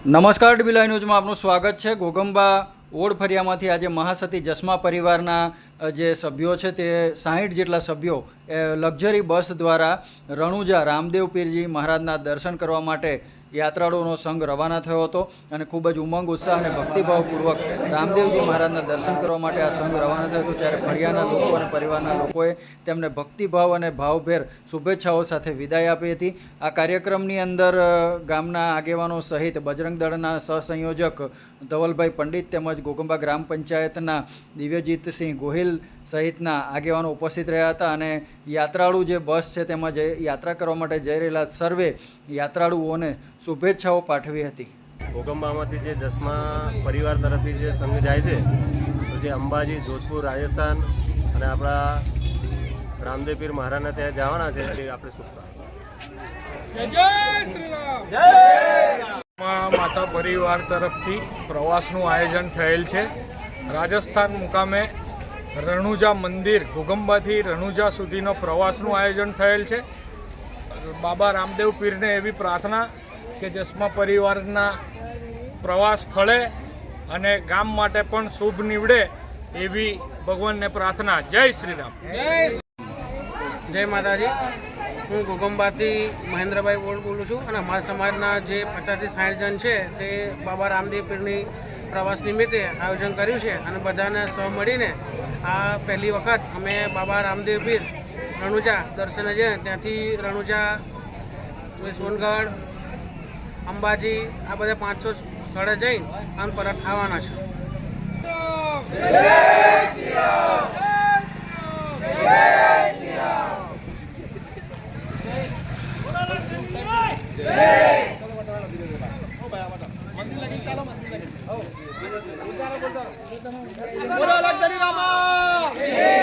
નમસ્કાર ડીબીલાઈ ન્યૂઝમાં આપનું સ્વાગત છે. ગોગંબા ઓડ ફરિયામાંથી આજે મહાસતી જસ્મા પરિવારના જે સભ્યો છે તે સાહીઠ જેટલા સભ્યો લક્ઝરી બસ દ્વારા રણુજા રામદેવ પીરજી મહારાજના દર્શન કરવા માટે યાત્રાળુઓનો સંઘ રવાના થયો હતો અને ખૂબ જ ઉમંગ, ઉત્સાહ અને ભક્તિભાવપૂર્વક રામદેવજી મહારાજના દર્શન કરવા માટે આ સંઘ રવાના થયો હતો. ત્યારે ફળિયાના લોકો અને પરિવારના લોકોએ તેમને ભક્તિભાવ અને ભાવભેર શુભેચ્છાઓ સાથે વિદાય આપી હતી. આ કાર્યક્રમની અંદર ગામના આગેવાનો સહિત બજરંગ દળના સહસંયોજક ધવલભાઈ પંડિત તેમજ ગોગંબા ગ્રામ પંચાયતના દિવ્યજીતસિંહ ગોહિલ સહિતના આગેવાનો ઉપસ્થિત રહ્યા હતા અને યાત્રાળુ જે બસ છે તેમાં જે યાત્રા કરવા માટે જઈ રહેલા સર્વે યાત્રાળુઓને શુભેચ્છાઓ પાઠવી હતી. ભૂકંપામાંથી જે જસમા પરિવાર તરફથી જે સંઘ જાય છે તો જે અંબાજી જોધપુર રાજસ્થાન અને આપણા રામદેવપીર મહારાજના ત્યાં જવાના છે એ આપણે શુભકામના માતા પરિવાર તરફથી પ્રવાસનું આયોજન થયેલ છે. રાજસ્થાન મુકામે રણુજા મંદિર ઘુગંબાથી રણુજા સુધીનો પ્રવાસનું આયોજન થયેલ છે. બાબા રામદેવ પીરને એવી પ્રાર્થના કે જસમા પરિવારના પ્રવાસ ફળે અને ગામ માટે પણ શુભ નીવડે એવી ભગવાનને પ્રાર્થના. જય શ્રી રામ જય માતાજી. હું ગોગંબાથી મહેન્દ્રભાઈ બોલ બોલું છું અને અમારા સમાજના જે પચાસથી સાઠ જણ છે તે બાબા રામદેવ પીરની પ્રવાસ નિમિત્તે આયોજન કર્યું છે અને બધાને સહ મળીને આ પહેલી વખત અમે બાબા રામદેવ પીર રણુજા દર્શને જઈએ. ત્યાંથી રણુજા, સોનગઢ અંબાજી આ બધા પાંચસો સ્થળે જઈ અને પરત આવવાના છે. બોલો લગધરી રામા.